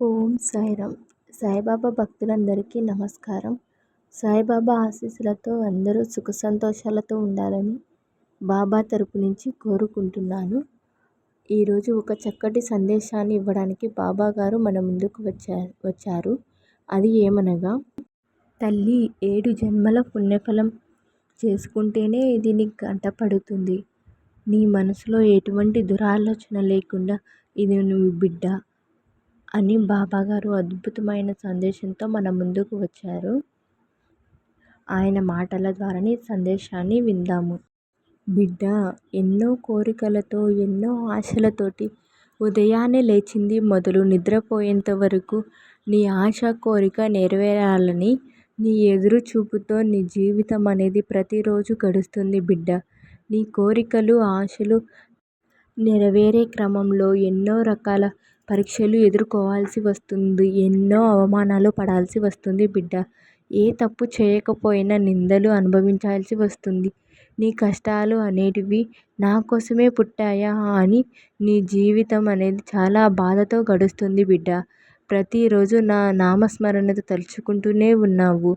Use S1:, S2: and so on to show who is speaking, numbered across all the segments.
S1: ఓం సాయిరామ్. సాయిబాబా భక్తులందరికీ నమస్కారం. సాయిబాబా ఆశీస్సులతో అందరూ సుఖ సంతోషాలతో ఉండాలని బాబా తరపు నుంచి కోరుకుంటున్నాను. ఈరోజు ఒక చక్కటి సందేశాన్ని ఇవ్వడానికి బాబా గారు మన ముందుకు వచ్చారు వచ్చారు. అది ఏమనగా తల్లి ఏడు జన్మల పుణ్యఫలం చేసుకుంటేనే ఇది నీకు గంట పడుతుంది. నీ మనసులో ఎటువంటి దురాలోచన లేకుండా ఇది నువ్వు బిడ్డ. అని బాబాగారు అద్భుతమైన సందేశంతో మన ముందుకు వచ్చారు. ఆయన మాటల ద్వారానే సందేశాన్ని విందాము. బిడ్డ ఎన్నో కోరికలతో ఎన్నో ఆశలతోటి ఉదయాన్నే లేచింది మొదలు నిద్రపోయేంత వరకు నీ ఆశ కోరిక నెరవేరాలని నీ ఎదురు చూపుతో నీ జీవితం అనేది ప్రతిరోజు గడుస్తుంది బిడ్డ. నీ కోరికలు ఆశలు నెరవేరే క్రమంలో ఎన్నో రకాల పరీక్షలు ఎదుర్కోవాల్సి వస్తుంది. ఎన్నో అవమానాలు పడాల్సి వస్తుంది బిడ్డ. ఏ తప్పు చేయకపోయినా నిందలు అనుభవించాల్సి వస్తుంది. నీ కష్టాలు అనేటివి నా కోసమే పుట్టాయా అని నీ జీవితం అనేది చాలా బాధతో గడుస్తుంది బిడ్డ. ప్రతిరోజు నా నామస్మరణతో తలుచుకుంటూనే ఉన్నావు.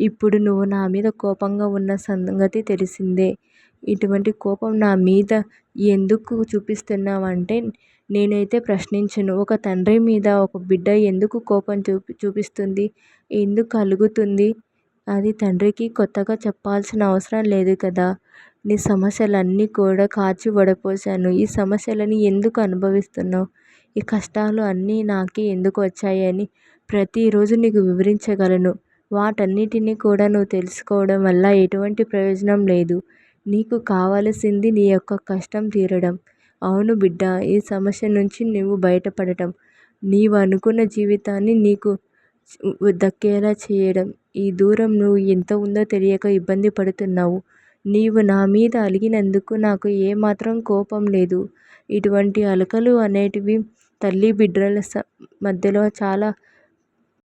S1: ఇప్పుడు నువ్వు నా మీద కోపంగా ఉన్న సంగతి తెలిసిందే. ఇటువంటి కోపం నా మీద ఎందుకు చూపిస్తున్నావంటే నేనైతే ప్రశ్నించను. ఒక తండ్రి మీద ఒక బిడ్డ ఎందుకు కోపం చూపి చూపిస్తుంది? ఎందుకు కలుగుతుంది? అది తండ్రికి కొత్తగా చెప్పాల్సిన అవసరం లేదు కదా. నీ సమస్యలన్నీ కూడా కాచి వడపోశాను. ఈ సమస్యలని ఎందుకు అనుభవిస్తున్నావు? ఈ కష్టాలు అన్నీ నాకే ఎందుకు వచ్చాయని ప్రతిరోజు నీకు వివరించగలను. వాటన్నిటినీ కూడా నువ్వు తెలుసుకోవడం వల్ల ఎటువంటి ప్రయోజనం లేదు. నీకు కావలసింది నీ యొక్క కష్టం తీరడం. అవును బిడ్డ ఈ సమస్య నుంచి నువ్వు బయటపడటం. నీవు అనుకున్న జీవితాన్ని నీకు దక్కేలా చేయడం. ఈ దూరం నువ్వు ఎంత ఉందో తెలియక ఇబ్బంది పడుతున్నావు. నీవు నా మీద అలిగినందుకు నాకు ఏమాత్రం కోపం లేదు. ఇటువంటి అలకలు అనేటివి తల్లి బిడ్డల మధ్యలో చాలా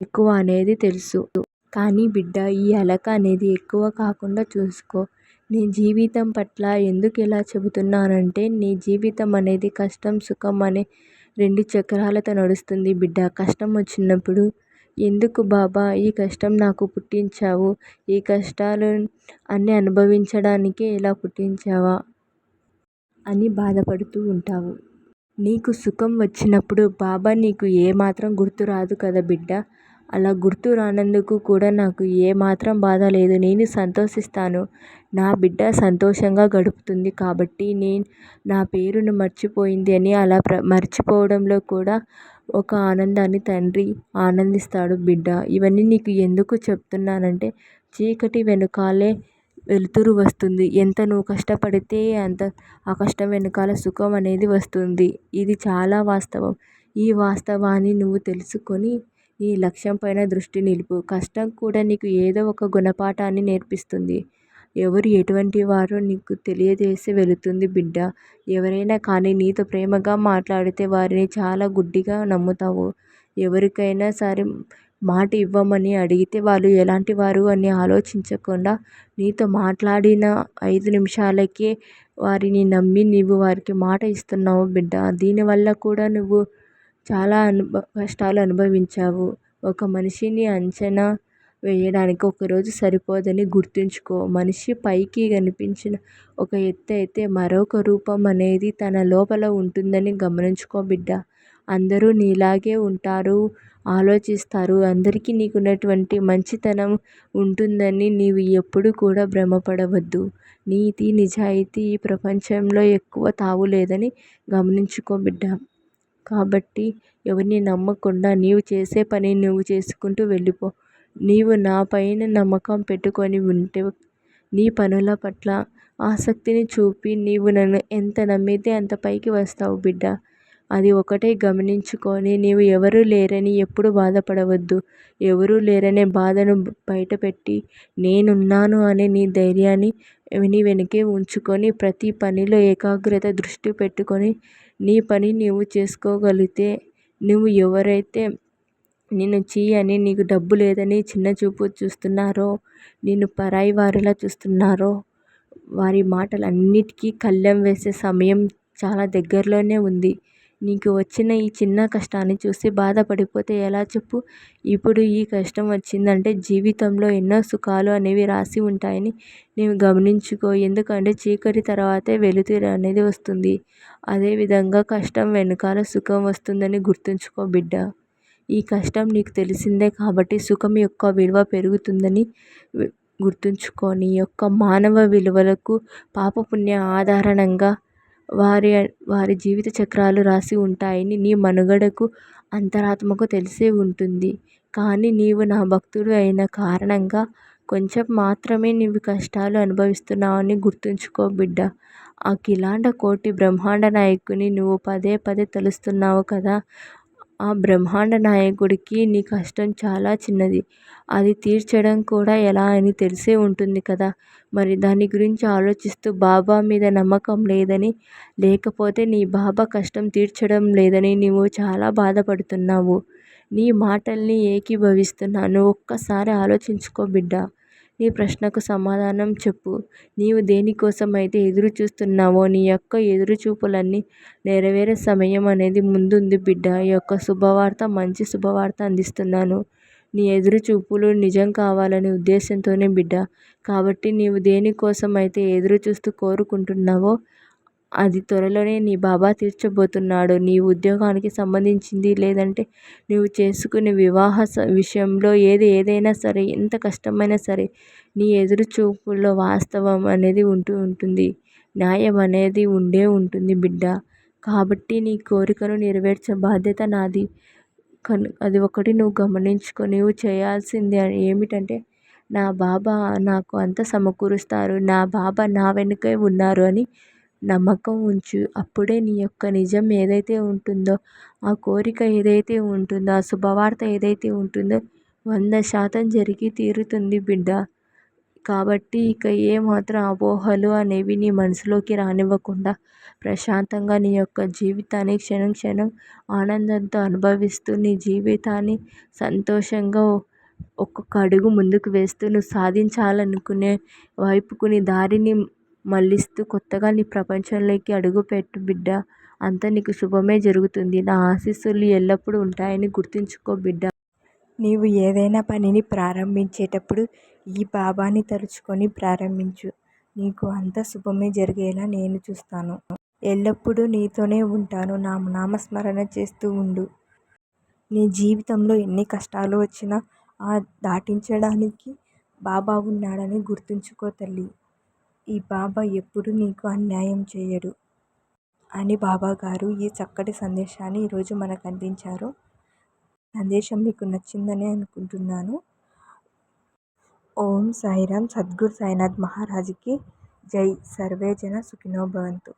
S1: ఎక్కువ అనేది తెలుసు. కానీ బిడ్డ ఈ అలక అనేది ఎక్కువ కాకుండా చూసుకో. నీ జీవితం పట్ల ఎందుకు ఇలా చెబుతున్నానంటే నీ జీవితం అనేది కష్టం సుఖం అనే రెండు చక్రాలతో నడుస్తుంది బిడ్డ. కష్టం వచ్చినప్పుడు ఎందుకు బాబా ఈ కష్టం నాకు పుట్టించావు? ఈ కష్టాలు అన్నీ అనుభవించడానికే ఇలా పుట్టించావా? అని బాధపడుతూ ఉంటావు. నీకు సుఖం వచ్చినప్పుడు బాబా నీకు ఏమాత్రం గుర్తు రాదు కదా బిడ్డ. అలా గుర్తు రానందుకు కూడా నాకు ఏమాత్రం బాధ లేదు. నేను సంతోషిస్తాను. నా బిడ్డ సంతోషంగా గడుపుతుంది కాబట్టి నేను నా పేరును మర్చిపోయింది అని అలా ప్ర మర్చిపోవడంలో కూడా ఒక ఆనందాన్ని తండ్రి ఆనందిస్తాడు బిడ్డ. ఇవన్నీ నీకు ఎందుకు చెప్తున్నానంటే చీకటి వెనుకాలే వెలుతురు వస్తుంది. ఎంత నువ్వు కష్టపడితే అంత ఆ కష్టం వెనకాల సుఖం అనేది వస్తుంది. ఇది చాలా వాస్తవం. ఈ వాస్తవాన్ని నువ్వు తెలుసుకొని నీ లక్ష్యం పైన దృష్టి నిలుపు. కష్టం కూడా నీకు ఏదో ఒక గుణపాఠాన్ని నేర్పిస్తుంది. ఎవరు ఎటువంటి వారో నీకు తెలియజేసి వెళుతుంది బిడ్డ. ఎవరైనా కానీ నీతో ప్రేమగా మాట్లాడితే వారిని చాలా గుడ్డిగా నమ్ముతావు. ఎవరికైనా సరే మాట ఇవ్వమని అడిగితే వాళ్ళు ఎలాంటి వారు అని ఆలోచించకుండా నీతో మాట్లాడిన ఐదు నిమిషాలకే వారిని నమ్మి నీవు వారికి మాట ఇస్తున్నావు బిడ్డ. దీనివల్ల కూడా నువ్వు చాలా అనుభ కష్టాలు అనుభవించావు. ఒక మనిషిని అంచనా వేయడానికి ఒకరోజు సరిపోదని గుర్తుంచుకో. మనిషి పైకి కనిపించిన ఒక ఎత్తు అయితే మరొక రూపం అనేది తన లోపల ఉంటుందని గమనించుకో బిడ్డ. అందరూ నీలాగే ఉంటారు ఆలోచిస్తారు. అందరికీ నీకున్నటువంటి మంచితనం ఉంటుందని నీవు ఎప్పుడు కూడా భ్రమపడవద్దు. నీతి నిజాయితీ ఈ ప్రపంచంలో ఎక్కువ తావు లేదని గమనించుకో బిడ్డ. కాబట్టి ఎవరిని నమ్మకుండా నీవు చేసే పని నువ్వు చేసుకుంటూ వెళ్ళిపో. నీవు నా పైన నమ్మకం పెట్టుకొని ఉంటే నీ పనుల పట్ల ఆసక్తిని చూపి నీవు నన్ను ఎంత నమ్మితే అంత పైకి వస్తావు బిడ్డ. అది ఒకటే గమనించుకొని నీవు ఎవరూ లేరని ఎప్పుడు బాధపడవద్దు. ఎవరూ లేరనే బాధను బయటపెట్టి నేనున్నాను అనే నీ ధైర్యాన్ని నీ వెనకే ఉంచుకొని ప్రతి పనిలో ఏకాగ్రత దృష్టి పెట్టుకొని నీ పని నీవు చేసుకోగలిగితే నువ్వు ఎవరైతే నిన్ను చీ అని నీకు డబ్బు లేదని చిన్న చూపు చూస్తున్నారో నిన్ను పరాయి వారిలా చూస్తున్నారో వారి మాటలన్నిటికీ కళ్ళెం వేసే సమయం చాలా దగ్గరలోనే ఉంది. నీకు వచ్చిన ఈ చిన్న కష్టాన్ని చూసి బాధపడిపోతే ఎలా చెప్పు? ఇప్పుడు ఈ కష్టం వచ్చిందంటే జీవితంలో ఎన్నో సుఖాలు అనేవి రాసి ఉంటాయని నీవు గమనించుకో. ఎందుకంటే చీకటి తర్వాతే వెలుతురు అనేది వస్తుంది. అదేవిధంగా కష్టం వెనకాల సుఖం వస్తుందని గుర్తుంచుకో బిడ్డ. ఈ కష్టం నీకు తెలిసిందే కాబట్టి సుఖం యొక్క విలువ పెరుగుతుందని గుర్తుంచుకో. నీ యొక్క మానవ విలువలకు పాపపుణ్య ఆధారణంగా వారి వారి జీవిత చక్రాలు రాసి ఉంటాయని నీ మనుగడకు అంతరాత్మకు తెలిసే ఉంటుంది. కానీ నీవు నా భక్తుడు అయిన కారణంగా కొంచెం మాత్రమే నీవు కష్టాలు అనుభవిస్తున్నావని గుర్తుంచుకో బిడ్డ. ఆ కిలాండ కోటి బ్రహ్మాండ నాయకుని నువ్వు పదే పదే తలుస్తున్నావు కదా. ఆ బ్రహ్మాండ నాయకుడికి నీ కష్టం చాలా చిన్నది. అది తీర్చడం కూడా ఎలా అని తెలిసే ఉంటుంది కదా. మరి దాని గురించి ఆలోచిస్తూ బాబా మీద నమ్మకం లేదని లేకపోతే నీ బాబా కష్టం తీర్చడం లేదని నీవు చాలా బాధపడుతున్నావు. నీ మాటల్ని ఏకీభవిస్తున్నాను. ఒక్కసారి ఆలోచించుకో బిడ్డ. నీ ప్రశ్నకు సమాధానం చెప్పు. నీవు దేనికోసం అయితే ఎదురు చూస్తున్నావో నీ యొక్క ఎదురు చూపులన్నీ నెరవేరే సమయం అనేది ముందుంది బిడ్డ. ఈ యొక్క శుభవార్త మంచి శుభవార్త అందిస్తున్నాను. నీ ఎదురు చూపులు నిజం కావాలనే ఉద్దేశంతోనే బిడ్డ. కాబట్టి నీవు దేనికోసం అయితే ఎదురు చూస్తూ కోరుకుంటున్నావో అది త్వరలోనే నీ బాబా తీర్చబోతున్నాడు. నీ ఉద్యోగానికి సంబంధించింది లేదంటే నువ్వు చేసుకునే వివాహ విషయంలో ఏది ఏదైనా సరే ఎంత కష్టమైనా సరే నీ ఎదురు చూపుల్లో వాస్తవం అనేది ఉంటూ ఉంటుంది. న్యాయం అనేది ఉండే ఉంటుంది బిడ్డ. కాబట్టి నీ కోరికను నెరవేర్చే బాధ్యత నాది. అది ఒకటి నువ్వు గమనించుకో. నువ్వు చేయాల్సింది ఏమిటంటే నా బాబా నాకు అంత సమకూరుస్తారు. నా బాబా నా వెనుకే ఉన్నారు అని నమ్మకం ఉంచు. అప్పుడే నీ యొక్క నిజం ఏదైతే ఉంటుందో ఆ కోరిక ఏదైతే ఉంటుందో ఆ శుభవార్త ఏదైతే ఉంటుందో వంద శాతం జరిగి తీరుతుంది బిడ్డ. కాబట్టి ఇక ఏమాత్రం అపోహలు అనేవి నీ మనసులోకి రానివ్వకుండా ప్రశాంతంగా నీ యొక్క జీవితాన్ని క్షణం క్షణం ఆనందంతో అనుభవిస్తూ నీ జీవితాన్ని సంతోషంగా ఒక్కొక్క అడుగు ముందుకు వేస్తూ నువ్వు సాధించాలనుకునే వైపుకు నీ దారిని మళ్ళిస్తూ కొత్తగా నీ ప్రపంచంలోకి అడుగుపెట్టు బిడ్డా. అంతా నీకు శుభమే జరుగుతుంది. నా ఆశీస్సులు ఎల్లప్పుడూ ఉంటాయని గుర్తుంచుకో బిడ్డ. నీవు ఏదైనా పనిని ప్రారంభించేటప్పుడు ఈ బాబాని తలుచుకొని ప్రారంభించు. నీకు అంత శుభమే జరిగేలా నేను చూస్తాను. ఎల్లప్పుడూ నీతోనే ఉంటాను. నా నామస్మరణ చేస్తూ ఉండు. నీ జీవితంలో ఎన్ని కష్టాలు వచ్చినా ఆ దాటించడానికి బాబా ఉన్నాడని గుర్తుంచుకో తల్లి. ఈ బాబా ఎప్పుడు నీకు అన్యాయం చేయడు అని బాబా గారు ఈ చక్కటి సందేశాన్ని ఈరోజు మనకు అందించారు. సందేశం మీకు నచ్చిందని అనుకుంటున్నాను. ఓం సాయిరామ్. సద్గురు సాయినాథ్ మహారాజ్కి జై. సర్వేజన సుఖినోభవంతు